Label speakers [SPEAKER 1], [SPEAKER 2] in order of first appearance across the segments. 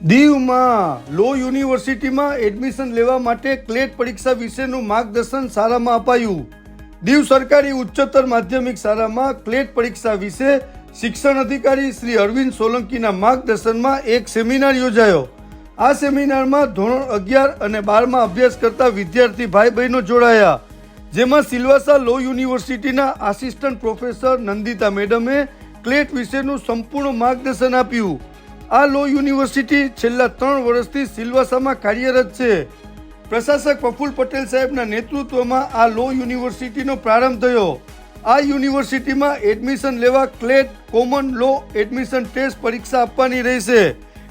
[SPEAKER 1] દીવમાં લો યુનિવર્સિટીમાં એડમિશન લેવા માટે ક્લેટ પરીક્ષા વિશેનું માર્ગદર્શન શાળામાં અપાયું. દીવ સરકારી ઉચ્ચતર માધ્યમિક શાળામાં ક્લેટ પરીક્ષા વિશે શિક્ષણ અધિકારી શ્રી અરવિંદ સોલંકીના માર્ગદર્શનમાં એક સેમિનાર યોજાયો. આ સેમિનારમાં ધોરણ અગિયાર અને બારમાં અભ્યાસ કરતા વિદ્યાર્થી ભાઈ બહેનો જોડાયા. જેમાં સિલવાસા લો યુનિવર્સિટીના આસિસ્ટન્ટ પ્રોફેસર નંદિતા મેડમે ક્લેટ વિશેનું સંપૂર્ણ માર્ગદર્શન આપ્યું. આ લો યુનિવર્સિટી છેલ્લા ત્રણ વર્ષથી સિલવાસામાં કાર્યરત છે. પ્રશાસક પ્રફુલ પટેલ સાહેબના નેતૃત્વમાં આ લો યુનિવર્સિટીનો પ્રારંભ થયો. આ યુનિવર્સિટીમાં એડમિશન લેવા CLAT common law admission test પરીક્ષા આપવાની રહેશે.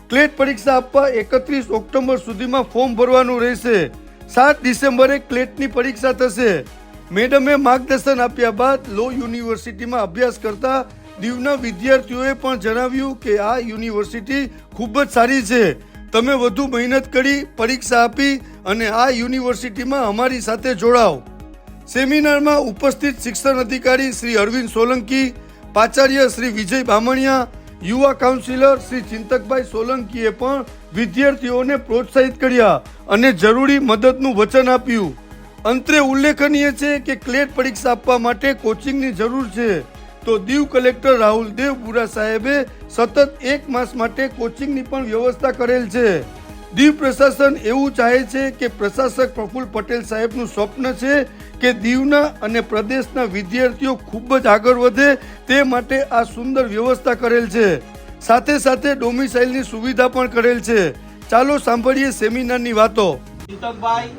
[SPEAKER 1] ક્લેટ પરીક્ષા આપવા એકત્રીસ ઓક્ટોબર સુધીમાં ફોર્મ ભરવાનું રહેશે. સાત ડિસેમ્બરે ક્લેટની પરીક્ષા થશે. મેડમે માર્ગદર્શન આપ્યા બાદ લો યુનિવર્સિટીમાં અભ્યાસ કરતા દીવના વિદ્યાર્થીઓએ પણ જણાવ્યું કે આ યુનિવર્સિટી ખૂબ જ સારી છે. તમે વધુ મહેનત કરી, પરીક્ષા આપી અને આ યુનિવર્સિટીમાં અમારી સાથે જોડાઓ. સેમિનારમાં ઉપસ્થિત શિક્ષણ અધિકારી શ્રી અરવિંદ સોલંકી, પાચાર્ય શ્રી વિજય બામણિયા, યુવા કાઉન્સિલર શ્રી ચિંતકભાઈ સોલંકીએ પણ વિદ્યાર્થીઓને પ્રોત્સાહિત કર્યા અને જરૂરી મદદનું વચન આપ્યું. અંતરે ઉલ્લેખનીય છે કે ક્લેટ પરીક્ષા આપવા માટે કોચિંગની જરૂર છે. તો દીવ કલેક્ટર રાહુલ દેવપુરા સાહેબે સતત એક માસ માટે કોચિંગની પણ વ્યવસ્થા કરેલ છે. દીવ પ્રશાસન એવું ચાહે છે કે પ્રશાસક પ્રફુલ પટેલ સાહેબનું સ્વપ્ન છે કે દીવના અને પ્રદેશના વિદ્યાર્થીઓ ખૂબ જ આગળ વધે તે માટે આ સુંદર વ્યવસ્થા કરેલ છે. સાથે સાથે ડોમિસાઇલની સુવિધા પણ કરેલ છે. ચાલો સાંભળીએ સેમિનારની વાતો.
[SPEAKER 2] ચિંતકભાઈ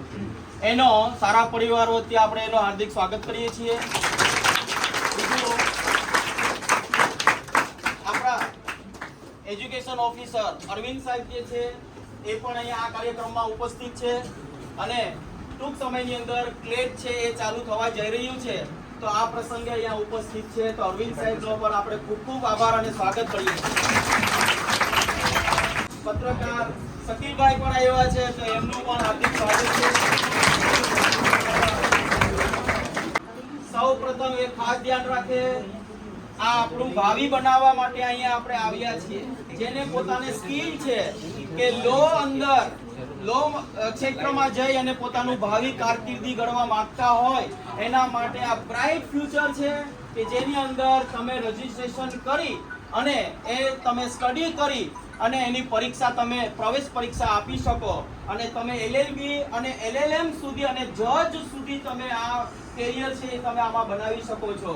[SPEAKER 2] એનો સારા પરિવાર આપણે એનો હાર્દિક સ્વાગત કરીએ છીએ બીજું આપણા એજ્યુકેશન ઓફિસર અરવિંદ સાહેબ જે છે, એ પણ અહીંયા આ કાર્યક્રમમાં ઉપસ્થિત છે. અને ટૂંક સમયની અંદર ક્લેટ છે એ ચાલુ થવા જઈ રહ્યું છે. તો આ પ્રસંગે અહીંયા ઉપસ્થિત છે. તો અરવિંદ સાહેબનો પણ આપણે ખૂબ ખૂબ આભાર અને સ્વાગત કરીએ પત્રકાર શકીલભાઈ પણ આવ્યા છે, તો એમનું પણ હાર્દિક સ્વાગત છે. સૌ પ્રથમ એ ખાસ ધ્યાન રાખે આ આપણું ભાવિ બનાવવા માટે અહીંયા આપણે આવ્યા છીએ. જેને પોતાને સ્કિલ છે કે લો અંદર, લો ક્ષેત્રમાં જઈ અને પોતાનું ભાવિ કારકિર્દી ઘડવા માંગતા હોય, એના માટે આ બ્રાઇટ ફ્યુચર છે કે જેની અંદર તમે રજીસ્ટ્રેશન કરી અને એ તમે સ્ટડી કરી અને એની પરીક્ષા તમે, પ્રવેશ પરીક્ષા આપી શકો. અને તમે એલએલબી અને એલએલએમ સુધી અને જજ સુધી તમે આ કેરિયર છે એ તમે આમાં બનાવી શકો છો.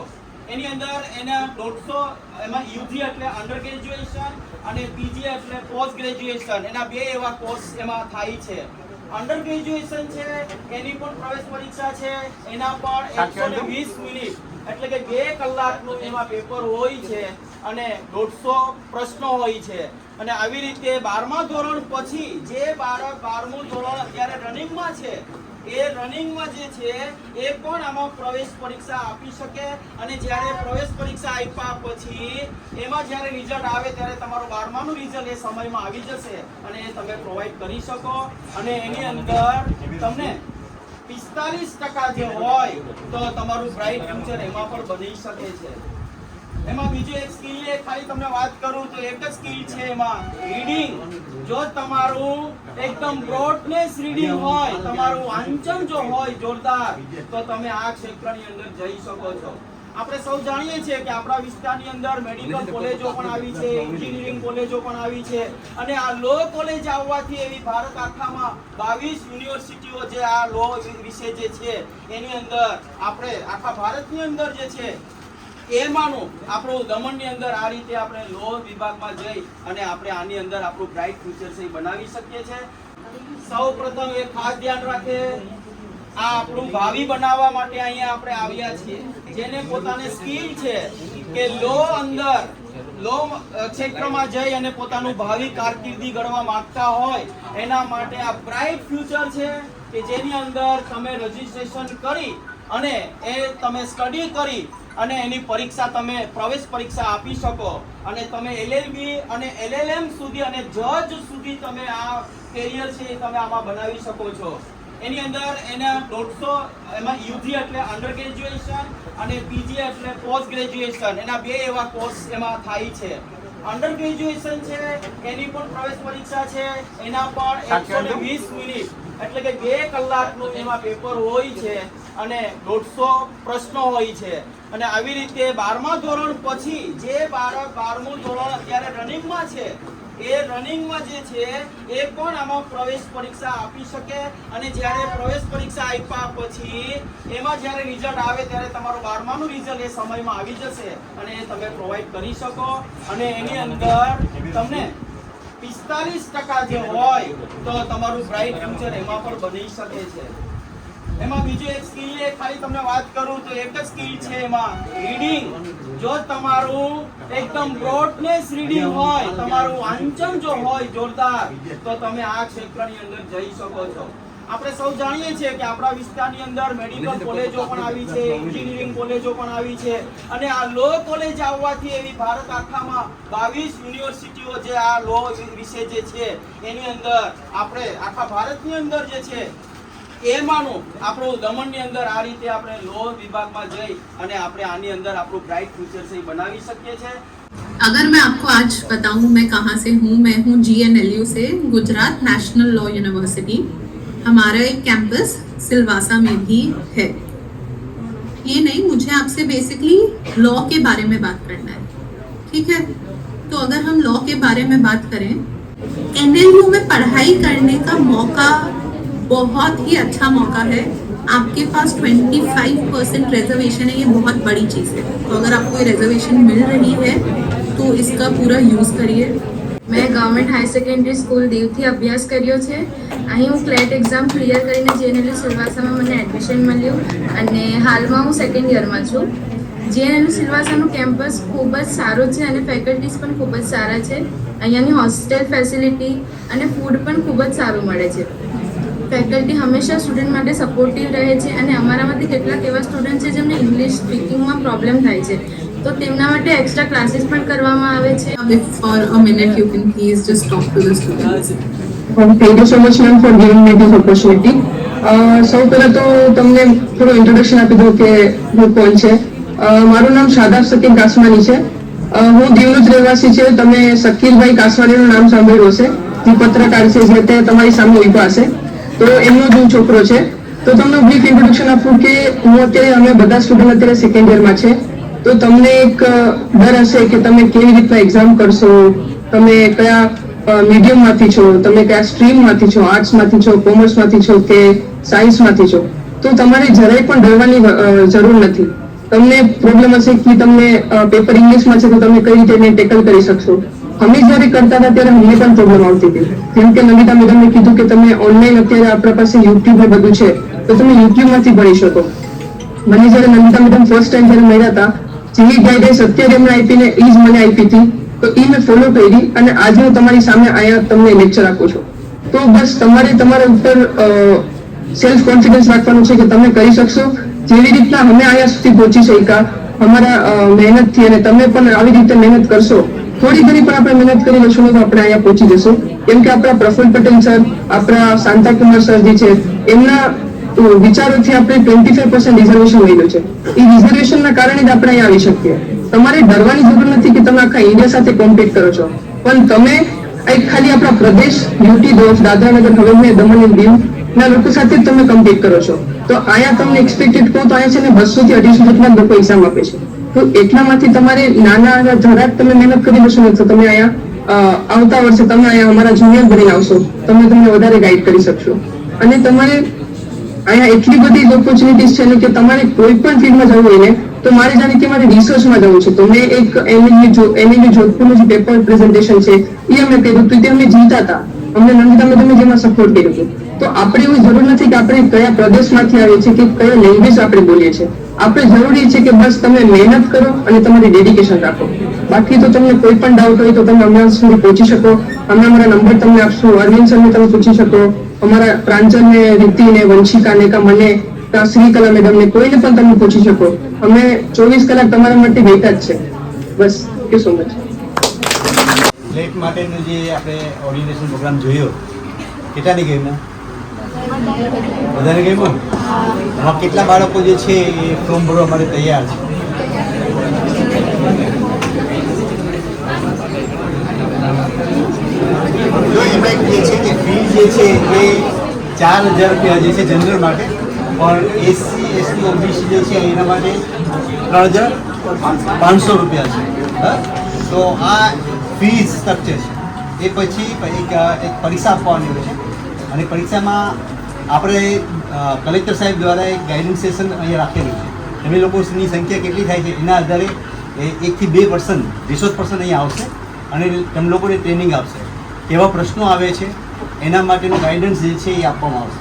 [SPEAKER 2] એની અંદર એના દોઢસો એમાં યુજી એટલે અંડર ગ્રેજ્યુએશન અને પીજી એટલે પોસ્ટ ગ્રેજ્યુએશન એના બે એવા કોર્સ એમાં થાય છે. અંડર ગ્રેજ્યુએશન છે એની પણ પ્રવેશ પરીક્ષા છે એના પણ એકસો ને વીસ મિનિટ. એટલે કે બે કલાકનું એમાં પેપર હોય છે અને દોઢસો પ્રશ્નો હોય છે. અને આવી રીતે બારમા ધોરણ પછી જે બાળક બારમું ધોરણ અત્યારે રનિંગમાં છે એ રનિંગમાં જે છે, એ પણ આમાં પ્રવેશ પરીક્ષા આપી શકે અને જ્યારે પ્રવેશ પરીક્ષા આપ્યા પછી એમાં જ્યારે રિઝલ્ટ આવે ત્યારે તમારું બારમાનું રિઝલ્ટ એ સમયમાં આવી જશે અને એ તમે પ્રોવાઈડ કરી શકો અને એની અંદર તમને પિસ્તાલીસ ટકા જે હોય તો તમારું બ્રાઇટ ફ્યુચર એમાં પણ બની શકે છે. એમાં બીજું એક સ્કિલ એ, ખાલી તમને વાત કરું તો એક જ સ્કિલ છે એમાં રીડિંગ જો તમારું એકદમ બ્રોડનેસ રીડિંગ હોય, તમારું વાંચન જો હોય જોરદાર, તો તમે આ ક્ષેત્રની અંદર જઈ શકો છો. આપણે સૌ જાણીએ છીએ કે આપણા વિસ્તારની અંદર મેડિકલ કોલેજો પણ આવી છે એન્જિનિયરિંગ કોલેજો પણ આવી છે, અને આ લો કોલેજ આવવાથી એવી ભારત આખામાં બાવીસ યુનિવર્સિટીઓ જે આ લો વિશે જે છે, એની અંદર આપણે આખા ભારતની અંદર જે છે એમાંનું આપણું દમણની અંદર આ રીતે આપણે લો વિભાગમાં જઈ અને આપણે આની અંદર આપણું બ્રાઇટ ફ્યુચર છે બનાવી શકીએ છીએ. સૌ પ્રથમ એ ખાસ ધ્યાન રાખે, આ આપણું ભાવિ બનાવવા માટે અહીંયા આપણે આવ્યા છીએ, જેને પોતાને સ્કિલ છે કે લો અંદર લો ક્ષેત્રમાં જઈ અને પોતાનું ભાવિ કારકિર્દી ઘડવા માંગતા હોય, એના માટે આ બ્રાઇટ ફ્યુચર છે કે જેની અંદર તમે રજીસ્ટ્રેશન કરી અને એ તમે સ્ટડી કરી અને એની પરીક્ષા તમે પ્રવેશ પરીક્ષા આપી શકો. અને તમે એલએલબી અને એલએલએમ સુધી અને જજ સુધી તમે આ કેરિયર છે એ તમે આમાં બનાવી શકો છો. એની અંદર એના દોઢસો એમાં યુજી એટલે અંડર ગ્રેજ્યુએશન અને પીજી એટલે પોસ્ટ ગ્રેજ્યુએશન એના બે એવા કોર્સ એમાં થાય છે. અંડર ગ્રેજ્યુએશન છે એની પણ પ્રવેશ પરીક્ષા છે એના પણ એકસો ને વીસ મિનિટ. એટલે કે બે કલાકનું એમાં પેપર હોય છે અને દોઢસો પ્રશ્નો હોય છે. અને આવી રીતે બારમા ધોરણ પછી જે બાળક બારમું ધોરણ અત્યારે રનિંગમાં છે, એ રનિંગમાં જે છે, એ પણ આમાં પ્રવેશ પરીક્ષા આપી શકે અને જ્યારે પ્રવેશ પરીક્ષા આપ્યા પછી એમાં જ્યારે રિઝલ્ટ આવે ત્યારે તમારું બારમાનું રિઝલ્ટ એ સમયમાં આવી જશે અને એ તમે પ્રોવાઈડ કરી શકો અને એની અંદર તમને પિસ્તાલીસ ટકા જે હોય તો તમારું બ્રાઇટ ફ્યુચર એમાં પણ બની શકે છે. એમાં બીજું એક સ્કિલ એ ખાલી તમને વાત કરું તો એક જ સ્કિલ છે એમાં રીડિંગ જો તમારું એકદમ બ્રોડનેસ રીડિંગ હોય, તમારું વાંચન જો હોય જોરદાર, તો તમે આ ક્ષેત્રની અંદર જઈ શકો છો. આપણે સૌ જાણીએ છીએ કે આપણા વિસ્તારની અંદર મેડિકલ કોલેજો પણ આવી છે એન્જિનિયરિંગ કોલેજો પણ આવી છે, અને આ લો કોલેજ આવવાથી એવી ભારત આખામાં બાવીસ યુનિવર્સિટીઓ જે આ લો વિશે જે છે, એની અંદર આપણે આખા ભારતની અંદર જે છે એમાંનું આપણું દમણની અંદર આ રીતે આપણે લો વિભાગમાં જઈ અને આપણે આની અંદર આપણું બ્રાઇટ ફ્યુચર છે એ બનાવી શકીએ છીએ
[SPEAKER 3] अगर मैं आपको आज बताऊं मैं कहाँ से हूँ मैं हूँ जी एन एल यू से गुजरात नेशनल लॉ यूनिवर्सिटी हमारा एक कैंपस सिलवासा में भी है ये नहीं मुझे आपसे बेसिकली लॉ के बारे में बात करना है ठीक है तो अगर हम लॉ के बारे में बात करें एनएलयू में पढ़ाई करने का मौका बहुत ही अच्छा मौका है आपके पास 25 परसेंट रिजर्वेशन है ये बहुत बड़ी चीज़ है तो अगर आपको ये रिजर्वेशन मिल रही है तो इसका पूरा यूज़ करिए
[SPEAKER 4] મેં ગવર્મેન્ટ હાઈ સેકન્ડરી સ્કૂલ દીવથી અભ્યાસ કર્યો છે અહીં હું ક્લેટ એક્ઝામ ક્લિયર કરીને જેએનએલયુ સિલવાસામાં મને એડમિશન મળ્યું અને હાલમાં હું સેકન્ડ યરમાં છું જેએનએલયુ સિલવાસાનું કેમ્પસ ખૂબ જ સારું છે અને ફેકલ્ટીઝ પણ ખૂબ જ સારા છે અહીંયાની હોસ્ટેલ ફેસિલિટી અને ફૂડ પણ ખૂબ જ સારું મળે છે ફેકલ્ટી હંમેશા સ્ટુડન્ટ માટે સપોર્ટિવ રહે છે અને અમારામાંથી કેટલાક એવા સ્ટુડન્ટ છે જેમને ઇંગ્લિશ સ્પીકિંગમાં પ્રોબ્લેમ થાય છે. તો તેમના માટે એક્સ્ટ્રા ક્લાસીસ પણ કરવામાં આવે છે.
[SPEAKER 3] If for a minute you can please just talk to the students.
[SPEAKER 5] Um, Thank you so much ma'am for giving me this opportunity. Uh, સૌ પહેલા તો તમને થોડું ઇન્ટ્રોડક્શન આપી દઉં કે હું કોણ છે? મારું નામ શાદાબ સકીર કાસમાની છે. હું દીવનું જ રહેવાસી છે. તમે શકીરભાઈ કાસવાનીનું નામ સાંભળ્યું હશે. જે પત્રકાર છે જે તે તમારી સામે ઊભા હશે. તો એમનો જ હું છોકરો છે. તો તમને બ્રીફ ઇન્ટ્રોડક્શન આપું કે હું અત્યારે અમે બધા સ્ટુડન્ટ અત્યારે સેકન્ડ યરમાં છે. તો તમને એક ડર હશે કે તમે કેવી રીતના એક્ઝામ કરશો? તમે કયા મીડિયમમાંથી છો? તમે કયા સ્ટ્રીમમાંથી છો? આર્ટ્સમાંથી છો? કોમર્સમાંથી છો કે સાયન્સમાંથી છો? તો તમારે જરાય પણ ડરવાની જરૂર નથી. તમને પ્રોબ્લેમ હશે કે તમને પેપર ઇંગ્લિશમાં છે તો તમે કઈ રીતે ટેકલ કરી શકશો? અમે જ્યારે કરતા હતા ત્યારે અમને પણ પ્રોબ્લેમ આવતી હતી. જેમ કે નમિતા મેડમે કીધું કે તમે ઓનલાઈન અત્યારે આપણા પાસે યુટ્યુબ બધું છે, તો તમે યુટ્યુબમાંથી ભણી શકો. મને જ્યારે નમિતા મેડમ ફર્સ્ટ ટાઈમ જ્યારે મળ્યા હતા જેવી ગાઈડન્સ અત્યારે એમને આપીને એ જ મને આપી હતી, તો એ મેં ફોલો કરી અને આજે હું તમારી સામે અહીંયા તમને લેક્ચર આપું છું. તો બસ તમારે તમારા ઉપર સેલ્ફ કોન્ફિડન્સ રાખવાનું છે કે તમે કરી શકશો. જેવી રીતના અમે અહીંયા સુધી પહોંચી શક્યા. અમારા મહેનતથી અને તમે પણ આવી રીતે મહેનત કરશો. થોડી ઘણી પણ આપણે મહેનત કરી લેશું તો આપણે અહીંયા પહોંચી જશું. કેમ કે આપણા પ્રફુલ્લ પટેલ સર, આપણા શાંતાકુમાર સર જે છે, એમના વિચારોથી આપણે ટ્વેન્ટી ફાઈવ પર્સન્ટ રિઝર્વેશન મળ્યું છે. એ રિઝર્વેશનના કારણે જ આપણે અહીંયા આવી શકીએ. તમારે ડરવાની જરૂર નથી કે તમે આખા ઇન્ડિયા સાથે કોમ્પિટ કરો છો. પણ તમે ખાલી આપણા પ્રદેશ યુટી દોફ દાદરાનગર હવેલી દમણ અને દીવ ના લોકો સાથે તમે કમ્પીટ કરો છો. તો અહીંયા તમને એક્સપેક્ટેડ કહો તો અહીંયા છે ને બસો થી અઢીસો જેટલા લોકો એક્ઝામ આપે છે. તો એટલામાંથી તમારે નાના જરાક તમે મહેનત કરી લેશો ને તો તમે અહીંયા આવતા વર્ષે તમે અહીંયા અમારા જુનિયર બની આવશો. તમે તમને વધારે ગાઈડ કરી શકશો. અને તમારે અહીંયા એટલી બધી ઓપોર્ચ્યુનિટીઝ છે ને કે તમારે કોઈ પણ ફિલ્ડમાં જવું હોય ને, તો મારે જાણે કે મારે રિસર્ચમાં જવું છે. તો મેં એક એમએલયુ જોધપુરનું જે પેપર પ્રેઝન્ટેશન છે, એ અમે કર્યું હતું, તે અમે જીતા હતા. અમને નંદિતા મેડમે જેમાં સપોર્ટ કર્યો હતો. તો આપણે એવું જરૂર નથી કે આપણે કયા પ્રદેશમાંથી આવીએ છીએ કે કયા લેંગ્વેજ આપણે બોલીએ છીએ. આપણે જરૂરી છે કે બસ તમે મહેનત કરો અને તમારી ડેડિકેશન રાખો. બાકી તો તમને કોઈ પણ ડાઉટ હોય તો તમે અમારા સુધી પહોંચી શકો. અમે અમારા નંબર તમને આપશું. અરવિંદ સરને તમે પૂછી શકો. અમારા પ્રાંજલને રીતિને, વંશિકાને, કા મને, કા શ્રીકલા મેડમને કોઈને પણ તમે પૂછી શકો. અમે ચોવીસ કલાક તમારા માટે બેઠા જ છે. બસ કે સો મચ
[SPEAKER 6] લેટ માટેનું જે આપણે ઓર્ડિનેશન પ્રોગ્રામ જોયો કેટલાની ગેમો બધાને ગયું એમાં કેટલા બાળકો જે છે એ ફોર્મ ભરવા માટે તૈયાર છે? કે ફી જે છે એ ચાર હજાર રૂપિયા જે છે જનરલ માટે, પણ એસસી એસટી ઓબીસી જે છે એના માટે ત્રણ હજાર પાંચસો રૂપિયા છે. હા? તો આ ફીસ સ્ટ્રક્ચર છે. એ પછી એક એક પરીક્ષા આપવાની હોય છે. અને પરીક્ષામાં આપણે કલેક્ટર સાહેબ દ્વારા એક ગાઈડન્સ સેશન અહીંયા રાખેલું છે. એમની લોકોની સંખ્યા કેટલી થાય છે એના આધારે એકથી બે પર્સન રિસોર્સ પર્સન અહીંયા આવશે અને તમે લોકોને ટ્રેનિંગ આપશે. કેવા પ્રશ્નો આવે છે, એના માટેનું ગાઈડન્સ જે છે એ આપવામાં આવશે.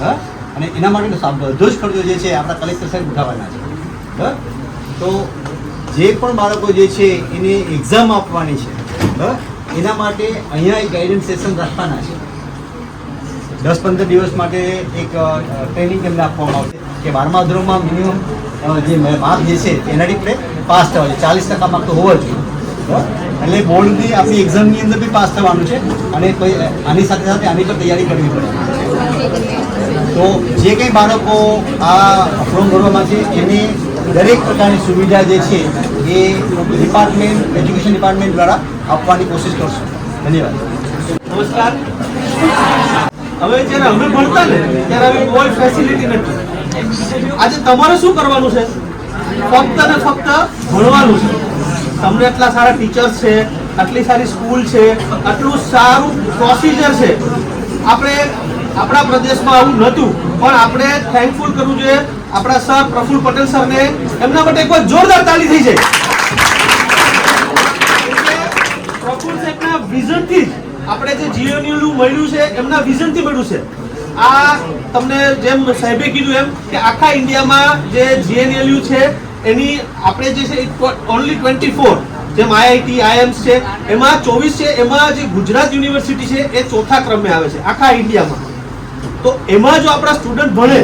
[SPEAKER 6] હા? અને એના માટેનો બધો જ ખર્ચો જે છે આપણા કલેક્ટર સાહેબ ઉઠાવવાના છે. હા? તો જે પણ બાળકો જે છે એને એક્ઝામ આપવાની છે, હા? એના માટે અહીંયા એક ગાઈડન્સ સેશન રાખવાના છે. દસ પંદર દિવસ માટે એક ટ્રેનિંગ તેમને આપવામાં આવશે કે બારમા ધોરણમાં મિનિમમ જે માર્ક જે છે એના આપણે પાસ થવા છે ચાલીસ ટકા માર્ક તો હોવા જોઈએ? એટલે બોર્ડની આપણી એક્ઝામની અંદર બી પાસ થવાનું છે અને આની સાથે સાથે આની પર તૈયારી કરવી પડે. તો જે કંઈ બાળકો આ ફોર્મ ભરવામાં છે એને દરેક પ્રકારની સુવિધા જે છે એ ડિપાર્ટમેન્ટ એજ્યુકેશન ડિપાર્ટમેન્ટ દ્વારા આપવાની કોશિશ કરશું. ધન્યવાદ.
[SPEAKER 7] નમસ્કાર. હવે જ્યારે અમે ભણતા ને, ત્યારે આવી કોઈ ફેસિલિટી નથી. આજે તમારે શું કરવાનું છે? ફક્ત ને ફક્ત ભણવાનું છે. તમને એટલા સારા ટીચર્સ છે, આટલી સારી સ્કૂલ છે, આટલું સારું પ્રોસિજર છે. આપણે આપણા પ્રદેશમાં આવું નહોતું, પણ આપણે થેન્કફુલ કરવું જોઈએ. આપણા સર પ્રફુલ પટેલ સરને એમના માટે એક વાર જોરદાર તાલી થઈ જાય. પ્રફુલ સાહેબના વિઝનથી જ આપણે જે જીએનયુ મળ્યું છે, એમના વિઝનથી મળ્યું છે. આ તમને જેમ સાહેબે કીધું એમ કે આખા ઇન્ડિયામાં જે જીએનએલયુ છે, એની આપણે જે છે ઓનલી ટ્વેન્ટી ફોર જેમ આઈઆઈટી આઈએમ્સ છે, એમાં ચોવીસ છે, એમાં જે ગુજરાત યુનિવર્સિટી છે, એ ચોથા ક્રમે આવે છે, આખા ઇન્ડિયામાં. તો એમાં જો આપણા સ્ટુડન્ટ ભણે,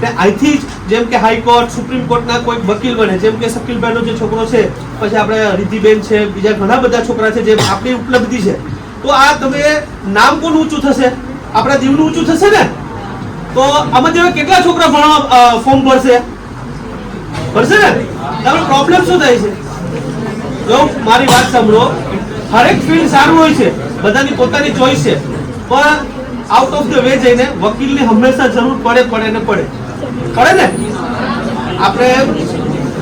[SPEAKER 7] તે અહીંથી જ જેમ કે હાઈકોર્ટ સુપ્રીમ કોર્ટના કોઈ વકીલ બને, જેમ કે શકીલભાઈનો જે છોકરો છે, પછી આપણે રિધિબેન છે, બીજા ઘણા બધા છોકરા છે, જે આપણી ઉપલબ્ધિ છે. તો આ તમે નામ કોનું ઊંચું થશે? આપણા દીવનું ઊંચું થશે ને? તો આમાં તમે કેટલા છોકરા ભણવા ફોર્મ ભરશે? ભરશે ને? તમારો પ્રોબ્લેમ શું થાય છે? જો મારી વાત સાંભળો. હરેક ફિલ્ડ સારું હોય છે, બધાની પોતાની ચોઈસ છે. પણ આઉટ ઓફ ધ વે જઈને વકીલની હંમેશા જરૂર પડે પડે ને પડે. પડે ને? આપણે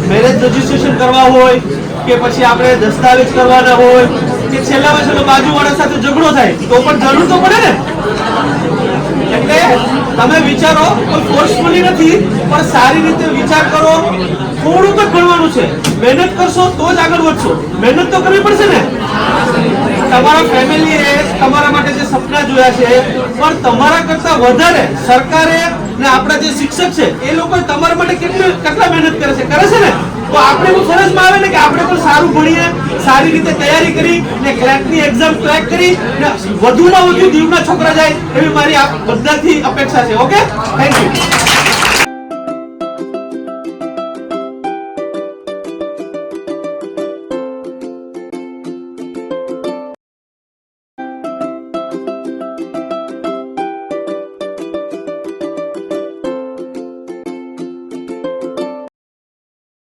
[SPEAKER 7] મેરેજ રજીસ્ટ્રેશન કરવા હોય કે પછી આપણે દસ્તાવેજ કરવાના હોય કે છેલ્લામાં છેલ્લો બાજુવાળા સાથે ઝઘડો થાય, તો પણ જરૂર તો પડે ને? એટલે તમે વિચારો, કોઈ ફોર્સફુલી નથી, પણ સારી રીતે વિચાર કરો. થોડું તો ભણવાનું છે. મહેનત કરશો તો જ આગળ વધશો. મહેનત તો કરવી પડશે ને? તમારા ફેમિલીએ તમારા માટે જે સપના જોયા છે, પણ તમારા કરતા વધારે સરકારે ને આપણા જે શિક્ષક છે, એ લોકો તમારા માટે કેટલી કેટલા મહેનત કરે છે? કરે છે ને? તો આપણે પણ ફરજમાં આવે ને કે આપણે પણ સારું ભણીએ, સારી રીતે તૈયારી કરી ને ક્રેકની એક્ઝામ ક્રેક કરી ને વધુમાં વધુ દીવના છોકરા જાય એવી મારી આપ બધાથી અપેક્ષા છે ઓકે થેન્ક યુ